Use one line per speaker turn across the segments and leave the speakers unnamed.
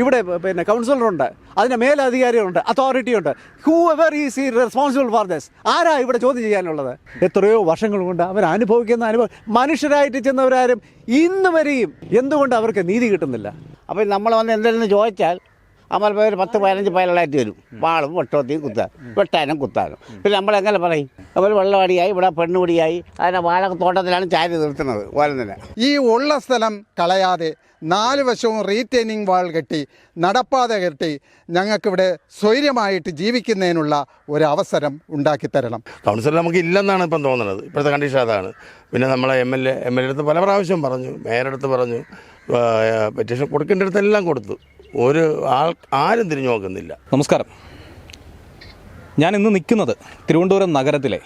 ഇവിടെ പിന്നെ കൗൺസിലറുണ്ട് അതിന്റെ മേലധികാരികളുണ്ട് അതോറിറ്റി ഉണ്ട് ഹൂ എവർ ഈസ് ഈ റെസ്പോൺസിബിൾ ഫോർ ദസ് ആരാ ഇവിടെ ചോദ്യം ചെയ്യാനുള്ളത്? എത്രയോ വർഷങ്ങൾ കൊണ്ട് അവർ അനുഭവിക്കുന്ന അനുഭവം. മനുഷ്യരായിട്ട് ചെന്നവരാരും ഇന്ന് വരെയും എന്തുകൊണ്ട് അവർക്ക് നീതി കിട്ടുന്നില്ല?
അപ്പോൾ നമ്മൾ വന്ന് എന്തെങ്കിലും ചോദിച്ചാൽ അമ്മ പേര് പത്ത് പതിനഞ്ച് പയലായിട്ട് വരും. വാളും വെട്ടോത്തിയും കുത്താൻ വെട്ടാനും കുത്താനും. പിന്നെ നമ്മൾ എങ്ങനെ പറയും? അവർ വെള്ളമടിയായി ഇവിടെ പെണ്ണുപടിയായി അതിനെ വാഴ തോട്ടത്തിലാണ് ചാരി നിർത്തുന്നത് ഓരോന്നിനെ.
ഈ ഉള്ള സ്ഥലം കളയാതെ നാല് വശവും റീറ്റെയിനിങ് വാൾ കെട്ടി നടപ്പാത കെട്ടി ഞങ്ങൾക്കിവിടെ സ്വൈര്യമായിട്ട് ജീവിക്കുന്നതിനുള്ള ഒരു അവസരം ഉണ്ടാക്കി തരണം.
കൗൺസിലർ നമുക്ക് ഇല്ലെന്നാണ് ഇപ്പം തോന്നുന്നത്. ഇപ്പോഴത്തെ കണ്ടീഷൻ അതാണ്. പിന്നെ നമ്മളെ M L A M L A അടുത്ത് പല പ്രാവശ്യം പറഞ്ഞു മേയറടുത്ത് അടുത്ത് പറഞ്ഞു പെറ്റീഷൻ കൊടുക്കേണ്ട അടുത്തെല്ലാം കൊടുത്തു. ഒരു ആൾ ആരും തിരിഞ്ഞു നോക്കുന്നില്ല.
നമസ്കാരം. ഞാൻ ഇന്ന് നിൽക്കുന്നത് തിരുവനന്തപുരം നഗരത്തിലെ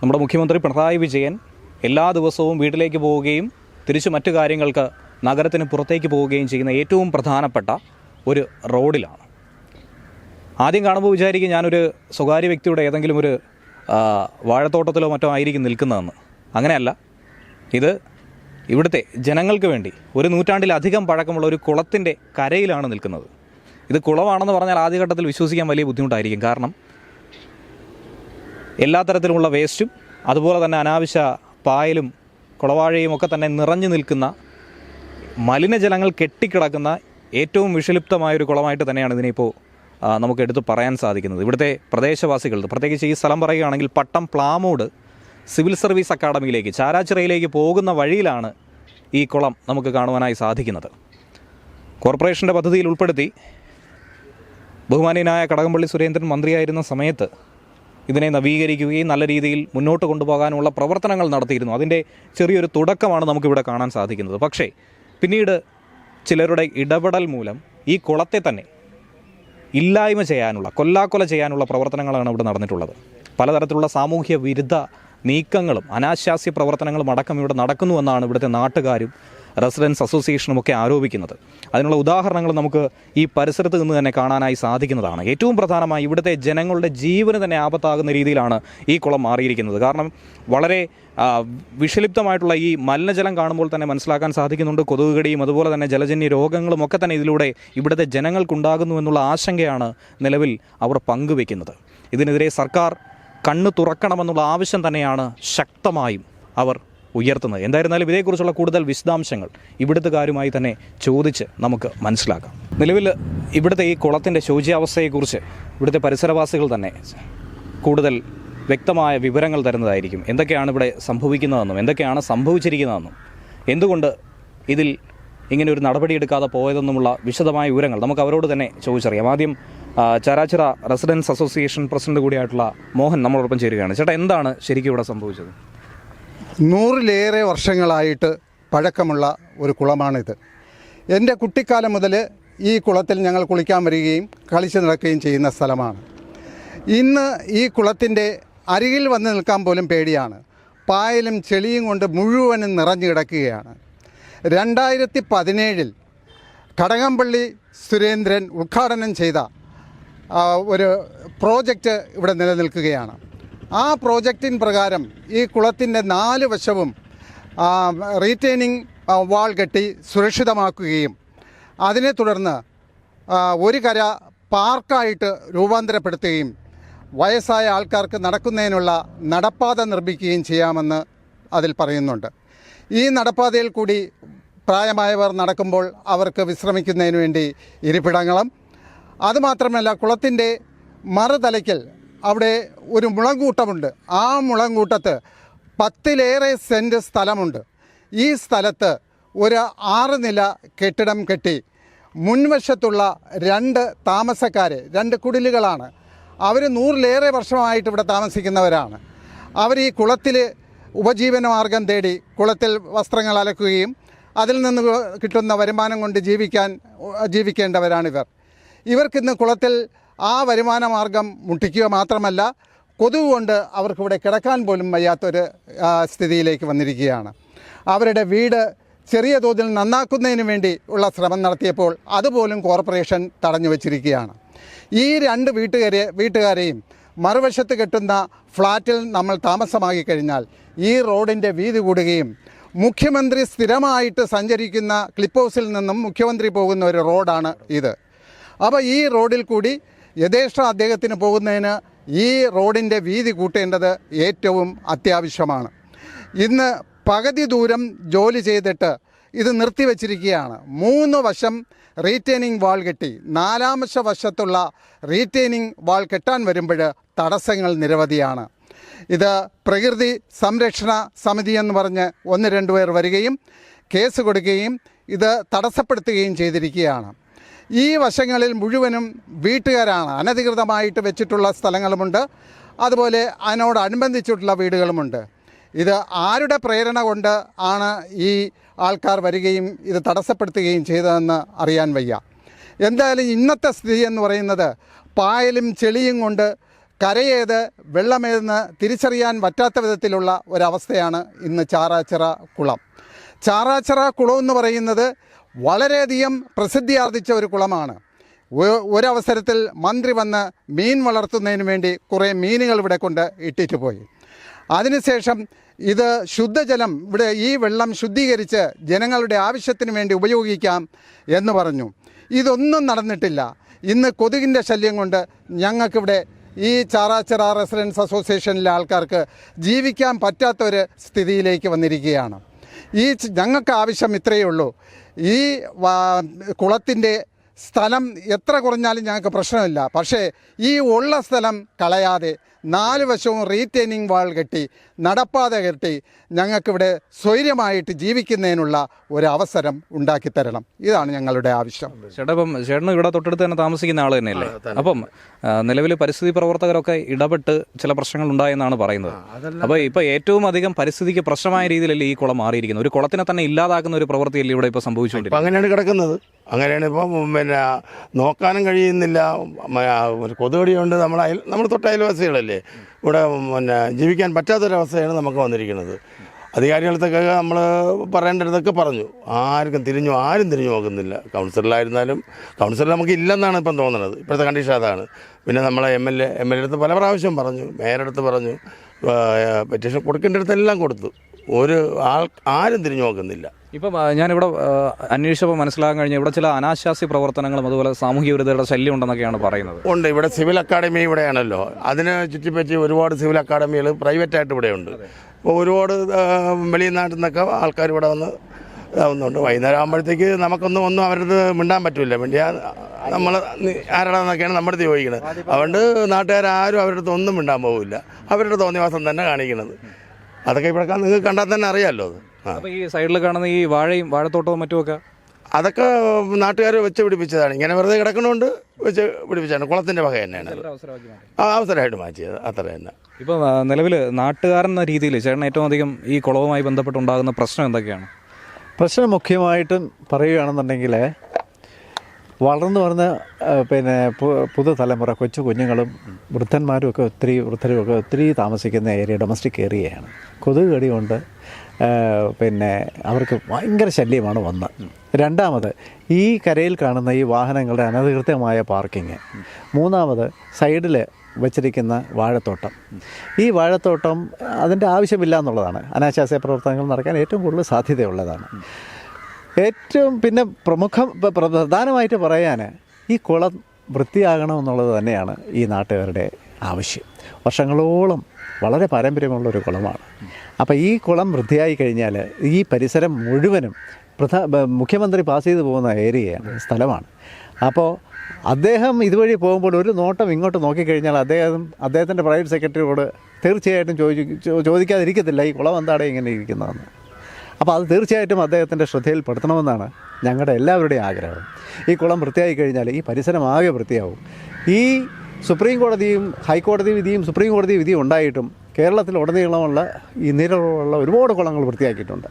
നമ്മുടെ മുഖ്യമന്ത്രി പിണറായി വിജയൻ എല്ലാ ദിവസവും വീട്ടിലേക്ക് പോവുകയും തിരിച്ച് മറ്റു കാര്യങ്ങൾക്ക് നഗരത്തിന് പുറത്തേക്ക് പോവുകയും ചെയ്യുന്ന ഏറ്റവും പ്രധാനപ്പെട്ട ഒരു റോഡിലാണ്. ആദ്യം കാണുമ്പോൾ വിചാരിക്കും ഞാനൊരു സ്വകാര്യ വ്യക്തിയുടെ ഏതെങ്കിലും ഒരു വാഴത്തോട്ടത്തിലോ മറ്റോ ആയിരിക്കും നിൽക്കുന്നതെന്ന്. അങ്ങനെയല്ല. ഇത് ഇവിടുത്തെ ജനങ്ങൾക്ക് വേണ്ടി ഒരു നൂറ്റാണ്ടിലധികം പഴക്കമുള്ള ഒരു കുളത്തിന്റെ കരയിലാണ് നിൽക്കുന്നത്. ഇത് കുളമാണെന്ന് പറഞ്ഞാൽ ആദ്യഘട്ടത്തിൽ വിശ്വസിക്കാൻ വലിയ ബുദ്ധിമുട്ടായിരിക്കും. കാരണം എല്ലാ തരത്തിലുമുള്ള വേസ്റ്റും അതുപോലെ തന്നെ അനാവശ്യ പായലും കുളവാഴയും ഒക്കെ തന്നെ നിറഞ്ഞു നിൽക്കുന്ന മലിനജലങ്ങൾ കെട്ടിക്കിടക്കുന്ന ഏറ്റവും വിഷലിപ്തമായൊരു കുളമായിട്ട് തന്നെയാണ് ഇതിനിപ്പോൾ നമുക്ക് എടുത്തു പറയാൻ സാധിക്കുന്നത്. ഇവിടുത്തെ പ്രദേശവാസികൾ പ്രത്യേകിച്ച് ഈ സ്ഥലം പറയുകയാണെങ്കിൽ പട്ടം പ്ലാമോട് സിവിൽ സർവീസ് അക്കാഡമിയിലേക്ക് ചാരാച്ചിറയിലേക്ക് പോകുന്ന വഴിയിലാണ് ഈ കുളം നമുക്ക് കാണുവാനായി സാധിക്കുന്നത്. കോർപ്പറേഷന്റെ പദ്ധതിയിൽ ഉൾപ്പെടുത്തി ബഹുമാനീയനായ കടകംപള്ളി സുരേന്ദ്രൻ മന്ത്രിയായിരുന്ന സമയത്ത് ഇതിനെ നവീകരിക്കുകയും നല്ല രീതിയിൽ മുന്നോട്ട് കൊണ്ടുപോകാനുള്ള പ്രവർത്തനങ്ങൾ നടത്തിയിരുന്നു. അതിന്റെ ചെറിയൊരു തുടക്കമാണ് നമുക്കിവിടെ കാണാൻ സാധിക്കുന്നത്. പക്ഷേ പിന്നീട് ചിലരുടെ ഇടപെടൽ മൂലം ഈ കുളത്തെ തന്നെ ഇല്ലായ്മ ചെയ്യാനുള്ള കൊല്ലാക്കൊല ചെയ്യാനുള്ള പ്രവർത്തനങ്ങളാണ് ഇവിടെ നടന്നിട്ടുള്ളത്. പലതരത്തിലുള്ള സാമൂഹ്യ വിരുദ്ധ നീക്കങ്ങളും അനാശാസ്യ പ്രവർത്തനങ്ങളും അടക്കം ഇവിടെ നടക്കുന്നുവെന്നാണ് ഇവിടുത്തെ നാട്ടുകാരും റെസിഡൻസ് അസോസിയേഷനും ഒക്കെ ആരോപിക്കുന്നത്. അതിനുള്ള ഉദാഹരണങ്ങൾ നമുക്ക് ഈ പരിസരത്ത് നിന്ന് തന്നെ കാണാനായി സാധിക്കുന്നതാണ്. ഏറ്റവും പ്രധാനമായി ഇവിടുത്തെ ജനങ്ങളുടെ ജീവന് തന്നെ ആപത്താകുന്ന രീതിയിലാണ് ഈ കുളം മാറിയിരിക്കുന്നത്. കാരണം വളരെ വിഷലിപ്തമായിട്ടുള്ള ഈ മലിനജലം കാണുമ്പോൾ തന്നെ മനസ്സിലാക്കാൻ സാധിക്കുന്നുണ്ട്. കൊതുകുകടിയും അതുപോലെ തന്നെ ജലജന്യ രോഗങ്ങളും ഒക്കെ തന്നെ ഇതിലൂടെ ഇവിടുത്തെ ജനങ്ങൾക്കുണ്ടാകുന്നു എന്നുള്ള ആശങ്കയാണ് നിലവിൽ അവർ പങ്കുവെക്കുന്നത്. ഇതിനെതിരെ സർക്കാർ കണ്ണു തുറക്കണമെന്നുള്ള ആവശ്യം തന്നെയാണ് ശക്തമായും അവർ ഉയർത്തുന്നത്. എന്തായിരുന്നാലും ഇതേക്കുറിച്ചുള്ള കൂടുതൽ വിശദാംശങ്ങൾ ഇവിടുത്തുകാരുമായി തന്നെ ചോദിച്ച് നമുക്ക് മനസ്സിലാക്കാം. നിലവിൽ ഇവിടുത്തെ ഈ കുളത്തിന്റെ ശോച്യാവസ്ഥയെക്കുറിച്ച് ഇവിടുത്തെ പരിസരവാസികൾ തന്നെ കൂടുതൽ വ്യക്തമായ വിവരങ്ങൾ തരുന്നതായിരിക്കും. എന്തൊക്കെയാണ് ഇവിടെ സംഭവിക്കുന്നതെന്നും എന്തൊക്കെയാണ് സംഭവിച്ചിരിക്കുന്നതെന്നും എന്തുകൊണ്ട് ഇതിൽ ഇങ്ങനെ ഒരു നടപടിയെടുക്കാതെ പോയതെന്നുമുള്ള വിശദമായ വിവരങ്ങൾ നമുക്ക് അവരോട് തന്നെ ചോദിച്ചറിയാം. ആദ്യം ചരാചിറ റെസിഡൻസ് അസോസിയേഷൻ പ്രസിഡന്റ് കൂടിയായിട്ടുള്ള മോഹൻ നമ്മളോടൊപ്പം ചേരുകയാണ്. ചേട്ടാ എന്താണ് ശരിക്കും ഇവിടെ സംഭവിച്ചത്?
നൂറിലേറെ വർഷങ്ങളായിട്ട് പഴക്കമുള്ള ഒരു കുളമാണിത്. എന്റെ കുട്ടിക്കാലം മുതൽ ഈ കുളത്തിൽ ഞങ്ങൾ കുളിക്കാൻ വരികയും കളിച്ചു നടക്കുകയും ചെയ്യുന്ന സ്ഥലമാണ്. ഇന്ന് ഈ കുളത്തിന്റെ അരികിൽ വന്ന് നിൽക്കാൻ പോലും പേടിയാണ്. പായലും ചെളിയും കൊണ്ട് മുഴുവനും നിറഞ്ഞു കിടക്കുകയാണ്. രണ്ടായിരത്തി പതിനേഴിൽ കടകംപള്ളി സുരേന്ദ്രൻ ഉദ്ഘാടനം ചെയ്ത ഒരു പ്രോജക്റ്റ് ഇവിടെ നിലനിൽക്കുകയാണ്. ആ പ്രോജക്റ്റിൻ പ്രകാരം ഈ കുളത്തിന്റെ നാല് വശവും റീറ്റെയിനിങ് വാൾ കെട്ടി സുരക്ഷിതമാക്കുകയും അതിനെ തുടർന്ന് ഒരു കര പാർക്കായിട്ട് രൂപാന്തരപ്പെടുത്തുകയും വയസ്സായ ആൾക്കാർക്ക് നടക്കുന്നതിനുള്ള നടപ്പാത നിർമ്മിക്കുകയും ചെയ്യാമെന്ന് അതിൽ പറയുന്നുണ്ട്. ഈ നടപ്പാതയിൽ കൂടി പ്രായമായവർ നടക്കുമ്പോൾ അവർക്ക് വിശ്രമിക്കുന്നതിന് വേണ്ടി ഇരിപ്പിടങ്ങളും അതുമാത്രമല്ല കുളത്തിന്റെ മറുതലയ്ക്കൽ അവിടെ ഒരു മുളങ്കൂട്ടമുണ്ട്. ആ മുളങ്കൂട്ടത്ത് പത്തിലേറെ സെന്റ് സ്ഥലമുണ്ട്. ഈ സ്ഥലത്ത് ഒരു ആറ് നില കെട്ടിടം കെട്ടി മുൻവശത്തുള്ള രണ്ട് താമസക്കാരെ രണ്ട് കുടിലുകളാണ്. അവർ നൂറിലേറെ വർഷമായിട്ട് ഇവിടെ താമസിക്കുന്നവരാണ്. അവർ ഈ കുളത്തിൽ ഉപജീവനമാർഗം തേടി കുളത്തിൽ വസ്ത്രങ്ങൾ അലക്കുകയും അതിൽ നിന്ന് കിട്ടുന്ന വരുമാനം കൊണ്ട് ജീവിക്കാൻ ജീവിക്കേണ്ടവരാണിവർ. ഇവർക്കിന്ന് കുളത്തിൽ ആ വരുമാന മാർഗം മുട്ടിക്കുക മാത്രമല്ല കൊതുക് കൊണ്ട് അവർക്കിവിടെ കിടക്കാൻ പോലും വയ്യാത്തൊരു സ്ഥിതിയിലേക്ക് വന്നിരിക്കുകയാണ്. അവരുടെ വീട് ചെറിയ തോതിൽ നന്നാക്കുന്നതിന് വേണ്ടി ഉള്ള ശ്രമം നടത്തിയപ്പോൾ അതുപോലും കോർപ്പറേഷൻ തടഞ്ഞു വച്ചിരിക്കുകയാണ്. ഈ രണ്ട് വീട്ടുകാരെ വീട്ടുകാരെയും മറുവശത്ത് കെട്ടുന്ന ഫ്ലാറ്റിൽ നമ്മൾ താമസമാക്കി കഴിഞ്ഞാൽ ഈ റോഡിന്റെ വീതി കൂടുകയും മുഖ്യമന്ത്രി സ്ഥിരമായിട്ട് സഞ്ചരിക്കുന്ന ക്ലിപ്പ് ഹൗസിൽ നിന്നും മുഖ്യമന്ത്രി പോകുന്ന ഒരു റോഡാണ് ഇത്. അപ്പോൾ ഈ റോഡിൽ കൂടി യഥേഷ്ട അദ്ദേഹത്തിന് പോകുന്നതിന് ഈ റോഡിന്റെ വീതി കൂട്ടേണ്ടത് ഏറ്റവും അത്യാവശ്യമാണ്. ഇന്ന് പകുതി ദൂരം ജോലി ചെയ്തിട്ട് ഇത് നിർത്തിവെച്ചിരിക്കുകയാണ്. മൂന്ന് വശം റീറ്റെയിനിങ് വാൾ കെട്ടി. നാലാമശ വശത്തുള്ള റീറ്റെയിനിങ് വാൾ കെട്ടാൻ വരുമ്പോൾ തടസ്സങ്ങൾ നിരവധിയാണ്. ഇത് പ്രകൃതി സംരക്ഷണ സമിതി എന്ന് പറഞ്ഞ് ഒന്ന് രണ്ട് പേർ വരികയും കേസ് കൊടുക്കുകയും ഇത് തടസ്സപ്പെടുത്തുകയും ചെയ്തിരിക്കുകയാണ്. ഈ വശങ്ങളിൽ മുഴുവനും വീട്ടുകാരാണ്. അനധികൃതമായിട്ട് വെച്ചിട്ടുള്ള സ്ഥലങ്ങളുമുണ്ട്. അതുപോലെ അതിനോടനുബന്ധിച്ചിട്ടുള്ള വീടുകളുമുണ്ട്. ഇത് ആരുടെ പ്രേരണ കൊണ്ട് ആണ് ഈ ആൾക്കാർ വരികയും ഇത് തടസ്സപ്പെടുത്തുകയും ചെയ്തതെന്ന് അറിയാൻ വയ്യ. എന്തായാലും ഇന്നത്തെ സ്ഥിതി എന്ന് പറയുന്നത് പായലും ചെളിയും കൊണ്ട് കരയേത് വെള്ളമേതെന്ന് തിരിച്ചറിയാൻ പറ്റാത്ത വിധത്തിലുള്ള ഒരവസ്ഥയാണ് ഇന്ന് ചാറാച്ചിറ കുളം. ചാറാച്ചിറ കുളം എന്ന് പറയുന്നത് വളരെയധികം പ്രസിദ്ധിയാർജിച്ച ഒരു കുളമാണ്. ഒരവസരത്തിൽ മന്ത്രി വന്ന് മീൻ വളർത്തുന്നതിന് വേണ്ടി കുറേ മീനുകൾ ഇവിടെ കൊണ്ട് ഇട്ടിട്ട് പോയി. അതിനുശേഷം ഇത് ശുദ്ധജലം ഇവിടെ ഈ വെള്ളം ശുദ്ധീകരിച്ച് ജനങ്ങളുടെ ആവശ്യത്തിന് വേണ്ടി ഉപയോഗിക്കാം എന്ന് പറഞ്ഞു. ഇതൊന്നും നടന്നിട്ടില്ല. ഇന്ന് കൊതുകിന്റെ ശല്യം കൊണ്ട് ഞങ്ങൾക്കിവിടെ ഈ ചാറാച്ചിറ റെസിഡൻസ് അസോസിയേഷനിലെ ആൾക്കാർക്ക് ജീവിക്കാൻ പറ്റാത്ത ഒരു സ്ഥിതിയിലേക്ക് വന്നിരിക്കുകയാണ്. ഈ ഞങ്ങൾക്ക് ആവശ്യം ഇത്രയേ ഉള്ളൂ. ഈ കുളത്തിന്റെ സ്ഥലം എത്ര കുറഞ്ഞാലും ഞങ്ങൾക്ക് പ്രശ്നമില്ല. പക്ഷേ ഈ ഉള്ള സ്ഥലം കളയാതെ നാല് വശവും റീറ്റെയിനിങ് വാൾ കെട്ടി നടപ്പാത കെട്ടി ഞങ്ങൾക്കിവിടെ സ്വൈര്യമായിട്ട് ജീവിക്കുന്നതിനുള്ള ഒരു അവസരം ഉണ്ടാക്കി തരണം ഇതാണ് ഞങ്ങളുടെ ആവശ്യം.
ചേട്ടപ്പം ചേട്ടന് ഇവിടെ തൊട്ടടുത്ത് തന്നെ താമസിക്കുന്ന ആൾ തന്നെയല്ലേ? അപ്പം നിലവിൽ പരിസ്ഥിതി പ്രവർത്തകരൊക്കെ ഇടപെട്ട് ചില പ്രശ്നങ്ങൾ ഉണ്ടായെന്നാണ് പറയുന്നത്. അപ്പോൾ ഇപ്പോൾ ഏറ്റവും അധികം പരിസ്ഥിതിക്ക് പ്രശ്നമായ രീതിയിലല്ലേ ഈ കുളം മാറിയിരിക്കുന്നത്? ഒരു കുളത്തിനെ തന്നെ ഇല്ലാതാക്കുന്ന ഒരു പ്രവൃത്തിയല്ലേ ഇവിടെ ഇപ്പോൾ സംഭവിച്ചുകൊണ്ടിരിക്കുന്നത്?
അങ്ങനെയാണ് കിടക്കുന്നത്. അങ്ങനെയാണ് ഇപ്പം പിന്നെ നോക്കാനും കഴിയുന്നില്ല. കൊതുകടിയുണ്ട് നമ്മൾ അയൽ നമ്മൾ തൊട്ട അയൽവാസികളല്ലേ? ഇവിടെ പിന്നെ ജീവിക്കാൻ പറ്റാത്തൊരവസ്ഥയാണ് നമുക്ക് വന്നിരിക്കുന്നത്. അധികാരികളത്തൊക്കെ നമ്മൾ പറയേണ്ടടുത്തൊക്കെ പറഞ്ഞു. ആർക്കും തിരിഞ്ഞു ആരും തിരിഞ്ഞു നോക്കുന്നില്ല. കൗൺസിലറായിരുന്നാലും കൗൺസിലർ നമുക്ക് ഇല്ലെന്നാണ് ഇപ്പം തോന്നുന്നത്. ഇപ്പോഴത്തെ കണ്ടീഷൻ അതാണ്. പിന്നെ നമ്മളെ M L A M L A അടുത്ത് പല പ്രാവശ്യം പറഞ്ഞു മേയറടുത്ത് പറഞ്ഞു പെറ്റീഷൻ കൊടുക്കേണ്ടടുത്തെല്ലാം കൊടുത്തു. ഒരു ആൾ ആരും തിരിഞ്ഞു നോക്കുന്നില്ല.
ഇപ്പം ഞാനിവിടെ അന്വേഷിച്ചപ്പോൾ മനസ്സിലാകാൻ കഴിഞ്ഞ ഇവിടെ ചില അനാശാസ്യ പ്രവർത്തനങ്ങളും അതുപോലെ സാമൂഹ്യ വിരുദ്ധരുടെ ശല്യം ഉണ്ടെന്നൊക്കെയാണ് പറയുന്നത്.
ഉണ്ട്. ഇവിടെ സിവിൽ അക്കാഡമി ഇവിടെയാണല്ലോ. അതിനെ ചുറ്റിപ്പറ്റി ഒരുപാട് സിവിൽ അക്കാഡമികൾ പ്രൈവറ്റായിട്ട് ഇവിടെയുണ്ട്. അപ്പോൾ ഒരുപാട് ആ, വെളിയിൽ നാട്ടിൽ നിന്നൊക്കെ ആൾക്കാർ ഇവിടെ വന്ന് ഇതാവുന്നുണ്ട് വൈകുന്നേരം ആകുമ്പോഴത്തേക്ക് നമുക്കൊന്നും ഒന്നും അവരത് മിണ്ടാൻ പറ്റില്ല മിണ്ടിയാ നമ്മൾ ആരാണെന്നൊക്കെയാണ് നമ്മുടെ അടുത്ത് ചോദിക്കുന്നത്. അതുകൊണ്ട് നാട്ടുകാരും അവരുടെ അടുത്ത് ഒന്നും മിണ്ടാൻ പോകില്ല അവരുടെ തോന്നിവാസം തന്നെ കാണിക്കുന്നത്. അതൊക്കെ ഇവിടെ നിങ്ങൾക്ക് കണ്ടാൽ തന്നെ അറിയാമല്ലോ അത്.
അപ്പോൾ ഈ സൈഡിൽ കാണുന്ന ഈ വാഴയും വാഴത്തോട്ടവും മറ്റുമൊക്കെ?
അതൊക്കെ നാട്ടുകാർ വെച്ച് പിടിപ്പിച്ചതാണ്. ഇങ്ങനെ വെറുതെ കിടക്കണോണ്ട് വെച്ച് പിടിപ്പിച്ചതാണ്. കുളത്തിന്റെ വക തന്നെയാണ്. ആ അവസരമായിട്ട് മാറ്റിയത് അത്ര തന്നെ.
ഇപ്പം നിലവിൽ നാട്ടുകാരൻ എന്ന രീതിയിൽ ചേട്ടൻ ഏറ്റവും അധികം ഈ കുളവുമായി ബന്ധപ്പെട്ടുണ്ടാകുന്ന പ്രശ്നം എന്തൊക്കെയാണ്?
പ്രശ്നം മുഖ്യമായിട്ടും പറയുകയാണെന്നുണ്ടെങ്കിൽ വളർന്നു വരുന്ന പിന്നെ പുതു പുതുതലമുറ കൊച്ചു കുഞ്ഞുങ്ങളും വൃദ്ധന്മാരും ഒക്കെ ഒത്തിരി വൃദ്ധരും ഒക്കെ ഒത്തിരി താമസിക്കുന്ന ഏരിയ ഡൊമസ്റ്റിക് ഏരിയയാണ് കൊതുക് കടി കൊണ്ട് പിന്നെ അവർക്ക് ഭയങ്കര ശല്യമാണ് വന്ന്. രണ്ടാമത് ഈ കരയിൽ കാണുന്ന ഈ വാഹനങ്ങളുടെ അനധികൃതമായ പാർക്കിങ് മൂന്നാമത് സൈഡിൽ വച്ചിരിക്കുന്ന വാഴത്തോട്ടം. ഈ വാഴത്തോട്ടം അതിന്റെ ആവശ്യമില്ല എന്നുള്ളതാണ്. അനാശാസ്യ പ്രവർത്തനങ്ങൾ നടക്കാൻ ഏറ്റവും കൂടുതൽ സാധ്യതയുള്ളതാണ്. ഏറ്റവും പിന്നെ പ്രമുഖം പ്ര- പ്ര- പ്രധാനമായിട്ട് പറയാൻ ഈ കുളം വൃത്തിയാകണമെന്നുള്ളത് തന്നെയാണ് ഈ നാട്ടുകാരുടെ ആവശ്യം. വർഷങ്ങളോളം വളരെ പാരമ്പര്യമുള്ള ഒരു കുളമാണ്. അപ്പോൾ ഈ കുളം വൃത്തിയായി കഴിഞ്ഞാൽ ഈ പരിസരം മുഴുവനും പ്രധാ മുഖ്യമന്ത്രി പാസ് ചെയ്തു പോകുന്ന ഏരിയയാണ് സ്ഥലമാണ്. അപ്പോൾ അദ്ദേഹം ഇതുവഴി പോകുമ്പോൾ ഒരു നോട്ടം ഇങ്ങോട്ട് നോക്കിക്കഴിഞ്ഞാൽ അദ്ദേഹം അദ്ദേഹത്തിന്റെ പ്രൈവറ്റ് സെക്രട്ടറിയോട് തീർച്ചയായിട്ടും ചോദിച്ചു ചോദിക്കാതിരിക്കത്തില്ല ഈ കുളം എന്താണ് ഇങ്ങനെ ഇരിക്കുന്നതെന്ന്. അപ്പോൾ അത് തീർച്ചയായിട്ടും അദ്ദേഹത്തിന്റെ ശ്രദ്ധയിൽപ്പെടുത്തണമെന്നാണ് ഞങ്ങളുടെ എല്ലാവരുടെയും ആഗ്രഹം. ഈ കുളം വൃത്തിയായി കഴിഞ്ഞാൽ ഈ പരിസരം ആകെ വൃത്തിയാവും. ഈ സുപ്രീം കോടതിയും ഹൈക്കോടതി വിധിയും സുപ്രീം കോടതി വിധിയും ഉണ്ടായിട്ടും കേരളത്തിൽ ഉടനീളമുള്ള ഈ നീരുള്ള ഒരുപാട് കുളങ്ങൾ വൃത്തിയാക്കിയിട്ടുണ്ട്.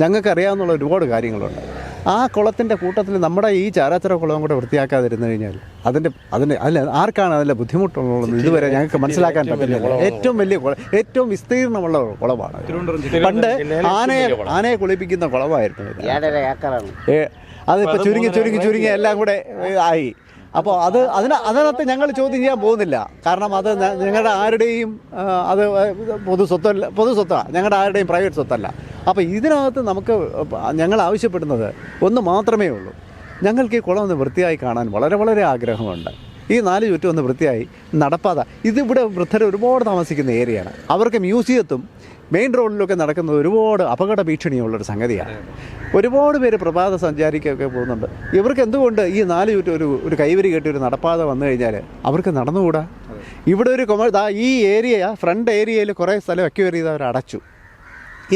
ഞങ്ങൾക്കറിയാവുന്ന ഒരുപാട് കാര്യങ്ങളുണ്ട്. ആ കുളത്തിന്റെ കൂട്ടത്തിൽ നമ്മുടെ ഈ ചാരാച്ചിറ കുളവും കൂടെ വൃത്തിയാക്കാതിരുന്നു കഴിഞ്ഞാൽ അതിന്റെ അതിന് അല്ല ആർക്കാണ് അതിന്റെ ബുദ്ധിമുട്ടുള്ളത് ഇതുവരെ ഞങ്ങൾക്ക് മനസ്സിലാക്കാൻ പറ്റുന്നില്ല ഏറ്റവും വലിയ കുളം ഏറ്റവും വിസ്തീർണമുള്ള കുളമാണ് പണ്ട് ആനയെ ആനയെ കുളിപ്പിക്കുന്ന കുളമായിരുന്നു അതിപ്പോൾ ചുരുങ്ങി ചുരുങ്ങി ചുരുങ്ങി എല്ലാം കൂടെ ആയി. അപ്പോൾ അത് അതിന് അതിനകത്ത് ഞങ്ങൾ ചോദ്യം ചെയ്യാൻ പോകുന്നില്ല. കാരണം അത് ഞങ്ങളുടെ ആരുടെയും അത് പൊതു സ്വത്തല്ല പൊതു സ്വത്താണ് ഞങ്ങളുടെ ആരുടെയും പ്രൈവറ്റ് സ്വത്തല്ല. അപ്പോൾ ഇതിനകത്ത് നമുക്ക് ഞങ്ങൾ ആവശ്യപ്പെടുന്നത് ഒന്ന് മാത്രമേ ഉള്ളൂ. ഞങ്ങൾക്ക് ഈ കുളം ഒന്ന് വൃത്തിയായി കാണാൻ വളരെ വളരെ ആഗ്രഹമുണ്ട്. ഈ നാല് ചുറ്റും ഒന്ന് വൃത്തിയായി നടപ്പാത. ഇതിവിടെ വൃദ്ധർ ഒരുപാട് താമസിക്കുന്ന ഏരിയയാണ്. അവർക്ക് മ്യൂസിയത്തും മെയിൻ റോഡിലൊക്കെ നടക്കുന്നത് ഒരുപാട് അപകട ഭീഷണിയുള്ളൊരു സംഗതിയാണ്. ഒരുപാട് പേര് പ്രഭാത സഞ്ചാരിക്കൊക്കെ പോകുന്നുണ്ട്. ഇവർക്ക് എന്തുകൊണ്ട് ഈ നാല് ചുറ്റും ഒരു ഒരു കൈവരി കെട്ടി ഒരു നടപ്പാത വന്നു കഴിഞ്ഞാൽ അവർക്ക് നടന്നുകൂടാ? ഇവിടെ ഒരു കൊമേഴ്സ് ഈ ഏരിയ ഫ്രണ്ട് ഏരിയയിൽ കുറേ സ്ഥലം അക്യൂർ ചെയ്ത് അവർ അടച്ചു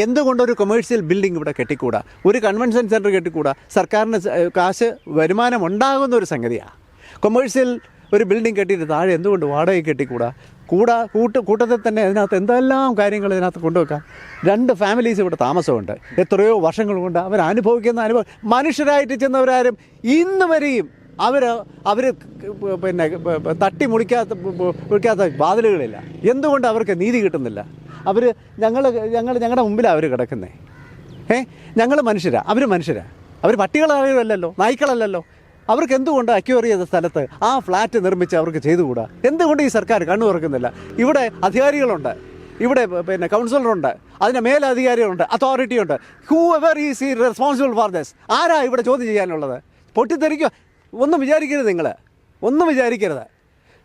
എന്തുകൊണ്ട് ഒരു കൊമേഴ്സ്യൽ ബിൽഡിംഗ് ഇവിടെ കെട്ടിക്കൂടാ? ഒരു കൺവെൻഷൻ സെന്റർ കെട്ടിക്കൂടാ? സർക്കാരിന് കാശ് വരുമാനം ഉണ്ടാകുന്ന ഒരു സംഗതിയാണ് കൊമേഴ്സ്യൽ ഒരു ബിൽഡിംഗ് കെട്ടിയിട്ട് താഴെ എന്തുകൊണ്ട് വാടക കെട്ടിക്കൂടാ? കൂടാ കൂട്ട് കൂട്ടത്തിൽ തന്നെ അതിനകത്ത് എന്തെല്ലാം കാര്യങ്ങൾ ഇതിനകത്ത് കൊണ്ടുവെക്കാം. രണ്ട് ഫാമിലീസ് ഇവിടെ താമസമുണ്ട്. എത്രയോ വർഷങ്ങൾ കൊണ്ട് അവർ അനുഭവിക്കുന്ന അനുഭവം. മനുഷ്യരായിട്ട് ചെന്നവരാരും ഇന്ന് വരെയും അവർ അവർ പിന്നെ തട്ടി മുടിക്കാത്ത മുടിക്കാത്ത ബാധലുകളില്ല എന്തുകൊണ്ട് അവർക്ക് നീതി കിട്ടുന്നില്ല? അവർ ഞങ്ങൾ ഞങ്ങൾ ഞങ്ങളുടെ മുമ്പിലാണ് അവർ കിടക്കുന്നത് ഏ? ഞങ്ങൾ മനുഷ്യരാണ് അവർ മനുഷ്യരാണ് അവർ പട്ടികളല്ലല്ലോ നായ്ക്കളല്ലല്ലോ. അവർക്ക് എന്തുകൊണ്ട് അക്യൂർ സ്ഥലത്ത് ആ ഫ്ലാറ്റ് നിർമ്മിച്ച് അവർക്ക് ചെയ്തുകൂടാ? എന്തുകൊണ്ട് ഈ സർക്കാർ കണ്ണു തുറക്കുന്നില്ല? ഇവിടെ അധികാരികളുണ്ട്. ഇവിടെ പിന്നെ കൗൺസിലറുണ്ട് അതിന്റെ മേലധികാരികളുണ്ട്. അതോറിറ്റി ഉണ്ട്. ഹൂ എവർ ഈസ് ഈ റെസ്പോൺസിബിൾ ഫോർ ദസ് ആരാ ഇവിടെ ചോദ്യം ചെയ്യാനുള്ളത്? പൊട്ടിത്തെറിക്കുക ഒന്നും വിചാരിക്കരുത് നിങ്ങൾ ഒന്നും വിചാരിക്കരുത്.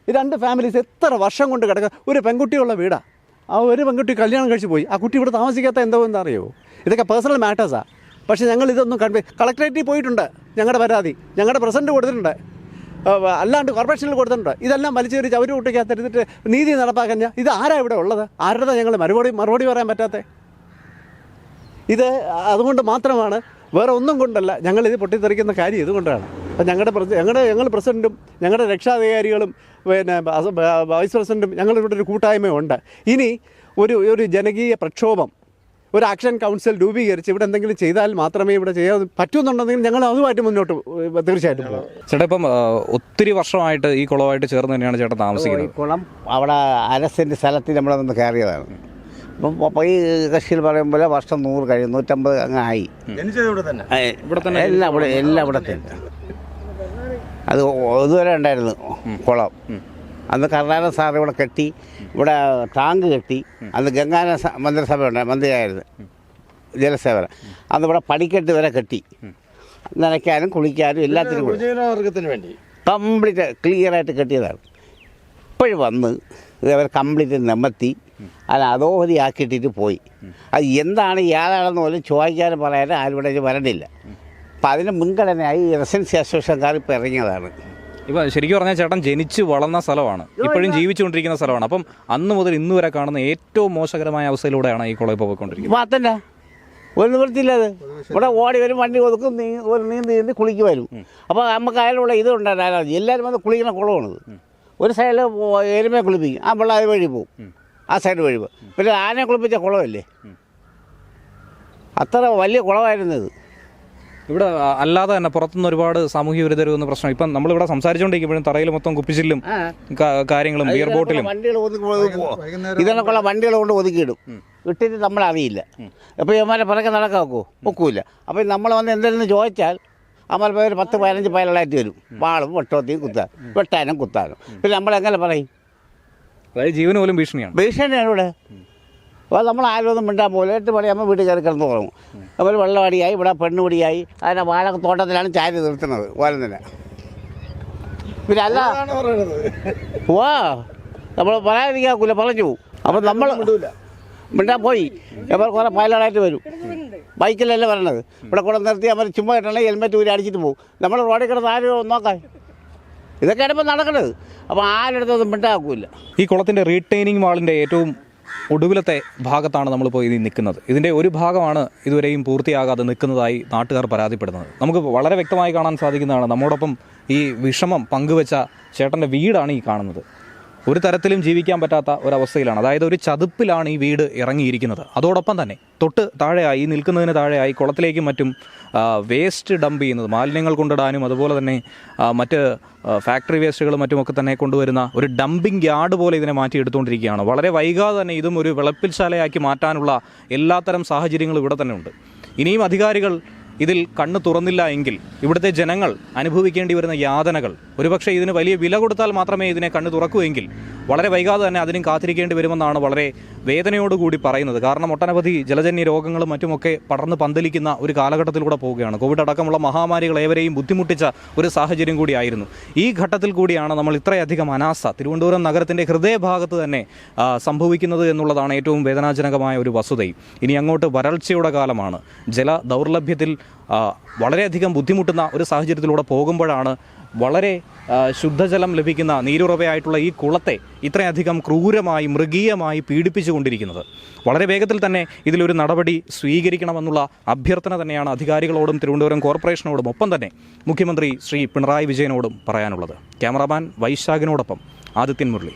രണ്ട് ഫാമിലീസ് എത്ര വർഷം കൊണ്ട് കിടക്കുക ഒരു പെൺകുട്ടിയുള്ള വീടാണ് ആ ഒരു പെൺകുട്ടി കല്യാണം കഴിച്ച് പോയി. ആ കുട്ടി ഇവിടെ താമസിക്കാത്ത എന്തോ അറിയോ? ഇതൊക്കെ പേഴ്സണൽ മാറ്റേഴ്സാണ് പക്ഷേ ഞങ്ങൾ ഇതൊന്നും കൺവേ കളക്ടറേറ്റിൽ പോയിട്ടുണ്ട്. ഞങ്ങളുടെ പരാതി. ഞങ്ങളുടെ പ്രസിഡന്റ് കൊടുത്തിട്ടുണ്ട്. അല്ലാണ്ട് കോർപ്പറേഷനിൽ കൊടുത്തിട്ടുണ്ട്. ഇതെല്ലാം വലിച്ചേരിച്ച് അവർ കുട്ടിക്കകത്ത് എടുത്തിട്ട് നീതി നടപ്പാക്കാൻ ഇത് ആരാ ഇവിടെ ഉള്ളത്? ആരുടെ ഞങ്ങൾ മറുപടി മറുപടി പറയാൻ പറ്റാത്തത് ഇത് അതുകൊണ്ട് മാത്രമാണ് വേറെ ഒന്നും കൊണ്ടല്ല. ഞങ്ങളിത് പൊട്ടിത്തെറിക്കുന്ന കാര്യം ഇതുകൊണ്ടാണ്. അപ്പം ഞങ്ങളുടെ ഞങ്ങളുടെ ഞങ്ങൾ പ്രസിഡന്റും ഞങ്ങളുടെ രക്ഷാധികാരികളും പിന്നെ വൈസ് പ്രസിഡന്റും ഞങ്ങളിവിടെ ഒരു കൂട്ടായ്മയുണ്ട്. ഇനി ഒരു ഒരു ജനകീയ പ്രക്ഷോഭം ഒരു ആക്ഷൻ കൗൺസിൽ രൂപീകരിച്ച് ഇവിടെ എന്തെങ്കിലും ചെയ്താൽ മാത്രമേ ഇവിടെ ചെയ്യാൻ പറ്റുന്നുണ്ടെങ്കിൽ ഞങ്ങൾ അതുമായിട്ട് മുന്നോട്ട് തീർച്ചയായിട്ടും
ചേട്ടാ ഇപ്പം ഒത്തിരി വർഷമായിട്ട് ഈ കുളമായിട്ട് ചേർന്ന് തന്നെയാണ് ചേട്ടൻ താമസിക്കുന്നത്.
ഈ കുളം അവിടെ അരസിന്റെ സ്ഥലത്ത് സ്ഥലത്തിൽ നമ്മൾ നിന്ന് കയറിയതാണ്. അപ്പം അപ്പോൾ ഈ കക്ഷിയിൽ പറയുമ്പോൾ വർഷം നൂറ് കഴിയും നൂറ്റമ്പത് അങ്ങ് ആയി. എല്ലാം ഇവിടെ എല്ലാം ഇവിടെ തന്നെ. അത് ഇതുവരെ ഉണ്ടായിരുന്നു കുളം. അന്ന് കർണാടക സാർ ഇവിടെ കെട്ടി ഇവിടെ ടാങ്ക് കെട്ടി അന്ന് ഗംഗാന സ- മന്ത്രിസഭ ഉണ്ടായി മന്ത്രിയായിരുന്നു. ജലസേവനം. അന്ന് ഇവിടെ പടിക്കെട്ട് വരെ കെട്ടി. നനയ്ക്കാനും കുളിക്കാനും എല്ലാത്തിനും കൂടി.
വേണ്ടി.
കംപ്ലീറ്റ് ക്ലിയറായിട്ട് കെട്ടിയതാണ്. ഇപ്പോഴും വന്ന് ഇതവർ കംപ്ലീറ്റ് നിമത്തി അത് അതോഹതി ആക്കിയിട്ടിട്ട് പോയി. അത് എന്താണ് ഏതാണെന്ന് പോലും ചോദിക്കാനും പറയാനും ആരും ഇവിടെ വരണില്ല. അപ്പം അതിന് മുൻഗണനയായി റെസിഡൻസി അസോസിയേഷൻകാർ ഇപ്പോൾ ഇറങ്ങിയതാണ്.
ഇപ്പൊ ശരിക്കും പറഞ്ഞാൽ ചേട്ടൻ ജനിച്ച് വളർന്ന സ്ഥലമാണ്. ഇപ്പോഴും ജീവിച്ചുകൊണ്ടിരിക്കുന്ന സ്ഥലമാണ്. അപ്പം അന്ന് മുതൽ ഇന്ന് വരെ കാണുന്ന ഏറ്റവും മോശകരമായ അവസ്ഥയിലൂടെയാണ് ഈ കുളം ഇപ്പോൾ പോയിക്കൊണ്ടിരിക്കുന്നത്.
അതല്ല ഒരു നിവൃത്തിയില്ലത് ഇവിടെ ഓടി വരും വണ്ടി ഒതുക്കും നീ ഒരു നീന്തി നീന്തി കുളിക്ക് വരും. അപ്പോൾ നമുക്ക് അതിലുള്ള ഇത് ഉണ്ടായിരുന്നു. എല്ലാവരും വന്ന് കുളിക്കുന്ന കുളമാണിത് ഒരു സൈഡിൽ എരുമയെ കുളിപ്പിക്കും. ആ വെള്ളം അത് വഴി പോകും ആ സൈഡ് വഴി പോകും പിന്നെ ആനയെ കുളിപ്പിച്ച കുളമല്ലേ? അത്ര വലിയ കുളമായിരുന്നു ഇത്.
ഇവിടെ അല്ലാതെ തന്നെ പുറത്തുനിന്ന് ഒരുപാട് സാമൂഹ്യ വിരുദ്ധരുന്ന പ്രശ്നം. ഇപ്പം നമ്മളിവിടെ സംസാരിച്ചുകൊണ്ടിരിക്കുമ്പോഴും തറയിൽ മൊത്തം കുപ്പിച്ചില്ലും കാര്യങ്ങളും ബിയർ ബോട്ടിലും
ഇതിനൊക്കെയുള്ള വണ്ടികൾ കൊണ്ട് ഒതുക്കിയിടും. ഇട്ടിട്ട് നമ്മളറിയില്ല അപ്പോൾ ഇവന്മാരെ പിറക്കെ നടക്കാൻ ഒക്കോ ഒക്കൂല അപ്പോൾ നമ്മൾ വന്ന് എന്തെങ്കിലും ചോദിച്ചാൽ അമ്മ പേര് പത്ത് പതിനഞ്ച് പയലായിട്ട് വരും. വാളും വെട്ടോത്തിയും കുത്താൻ. വെട്ടാനും കുത്താനും. പിന്നെ നമ്മളെങ്ങനെ പറയും?
അതായത് ജീവന് പോലും ഭീഷണിയാണ്.
ഭീഷണിയാണ് ഇവിടെ. അപ്പോൾ നമ്മൾ ആരോന്നും മിണ്ടാൻ പോലും എട്ട് മണിയാകുമ്പോൾ വീട്ടിൽ കയറി കിടന്ന് തുടങ്ങും അപ്പോൾ വെള്ളവാടിയായി ഇവിടെ പെണ്ണുപിടിയായി അതിനെ വാഴ തോട്ടത്തിലാണ് ചാരി നിർത്തുന്നത് ഓരോന്നിനെ പിന്നെ അല്ല വാ നമ്മൾ പറയാതിരിക്കാക്കൂല പറഞ്ഞു പോകും അപ്പം നമ്മൾ മിണ്ടാൻ പോയി. അപ്പോൾ കുറേ പയലുകളായിട്ട് വരും. ബൈക്കിലല്ലേ വരണത് ഇവിടെ കൂടെ നിർത്തി അവർ ചുമ്മാ ഇട്ടാണെങ്കിൽ ഹെൽമെറ്റ് ഊരി അടിച്ചിട്ട് പോകും നമ്മൾ റോഡിൽ കിടന്ന് ആരും നോക്കാൻ. ഇതൊക്കെയാണ് ഇപ്പം നടക്കുന്നത് അപ്പോൾ അടുത്തൊന്നും മിണ്ടാക്കൂല.
ഈ കുളത്തിന്റെ റീറ്റെയിനിങ് വാളിന്റെ ഏറ്റവും ഒടുവിലത്തെ ഭാഗത്താണ് നമ്മളിപ്പോൾ ഇത് നിൽക്കുന്നത്. ഇതിന്റെ ഒരു ഭാഗമാണ് ഇതുവരെയും പൂർത്തിയാകാതെ നിൽക്കുന്നതായി നാട്ടുകാർ പരാതിപ്പെടുന്നത്. നമുക്ക് വളരെ വ്യക്തമായി കാണാൻ സാധിക്കുന്നതാണ് നമ്മോടൊപ്പം ഈ വിഷമം പങ്കുവെച്ച ചേട്ടന്റെ വീടാണ് ഈ കാണുന്നത്. ഒരു തരത്തിലും ജീവിക്കാൻ പറ്റാത്ത ഒരവസ്ഥയിലാണ്. അതായത് ഒരു ചതുപ്പിലാണ് ഈ വീട് ഇറങ്ങിയിരിക്കുന്നത്. അതോടൊപ്പം തന്നെ തൊട്ട് താഴെയായി നിൽക്കുന്നതിന് താഴെയായി കുളത്തിലേക്കും മറ്റും വേസ്റ്റ് ഡംപ് ചെയ്യുന്നത് മാലിന്യങ്ങൾ കൊണ്ടിടാനും അതുപോലെ തന്നെ മറ്റ് ഫാക്ടറി വേസ്റ്റുകളും മറ്റുമൊക്കെ തന്നെ കൊണ്ടുവരുന്ന ഒരു ഡംപിംഗ് യാർഡ് പോലെ ഇതിനെ മാറ്റി എടുത്തുകൊണ്ടിരിക്കുകയാണ് വളരെ വൈകാതെ തന്നെ ഇതും ഒരു വിളപ്പിൽശാലയാക്കി മാറ്റാനുള്ള എല്ലാത്തരം സാഹചര്യങ്ങളും ഇവിടെ തന്നെ ഉണ്ട്. ഇനിയും അധികാരികൾ ഇതിൽ കണ്ണ് തുറന്നില്ല എങ്കിൽ ഇവിടുത്തെ ജനങ്ങൾ അനുഭവിക്കേണ്ടി വരുന്ന യാതനകൾ. ഒരുപക്ഷെ ഇതിന് വലിയ വില കൊടുത്താൽ മാത്രമേ ഇതിനെ കണ്ണു തുറക്കൂ എങ്കിൽ വളരെ വൈകാതെ തന്നെ അതിനും കാത്തിരിക്കേണ്ടി വരുമെന്നാണ് വളരെ വേദനയോടുകൂടി പറയുന്നത്. കാരണം ഒട്ടനവധി ജലജന്യ രോഗങ്ങളും മറ്റുമൊക്കെ പടർന്ന് പന്തലിക്കുന്ന ഒരു കാലഘട്ടത്തിലൂടെ പോവുകയാണ്. കോവിഡ് അടക്കമുള്ള മഹാമാരികൾ ഏവരെയും ബുദ്ധിമുട്ടിച്ച ഒരു സാഹചര്യം കൂടിയായിരുന്നു ഈ ഘട്ടത്തിൽ കൂടിയാണ് നമ്മൾ ഇത്രയധികം അനാസ തിരുവനന്തപുരം നഗരത്തിന്റെ ഹൃദയഭാഗത്ത് തന്നെ സംഭവിക്കുന്നത് എന്നുള്ളതാണ് ഏറ്റവും വേദനാജനകമായ ഒരു വസ്തുതയും. ഇനി അങ്ങോട്ട് വരൾച്ചയുടെ കാലമാണ്. ജല ദൗർലഭ്യത്തിൽ വളരെയധികം ബുദ്ധിമുട്ടുന്ന ഒരു സാഹചര്യത്തിലൂടെ പോകുമ്പോഴാണ് വളരെ ശുദ്ധജലം ലഭിക്കുന്ന നീരുറവയായിട്ടുള്ള ഈ കുളത്തെ ഇത്രയധികം ക്രൂരമായി മൃഗീയമായി പീഡിപ്പിച്ചുകൊണ്ടിരിക്കുന്നത്. വളരെ വേഗത്തിൽ തന്നെ ഇതിലൊരു നടപടി സ്വീകരിക്കണമെന്നുള്ള അഭ്യർത്ഥന തന്നെയാണ് അധികാരികളോടും തിരുവനന്തപുരം കോർപ്പറേഷനോടും ഒപ്പം തന്നെ മുഖ്യമന്ത്രി ശ്രീ പിണറായി വിജയനോടും പറയാനുള്ളത്. ക്യാമറാമാൻ വൈശാഖിനോടൊപ്പം ആദിത്യൻ മുരളി.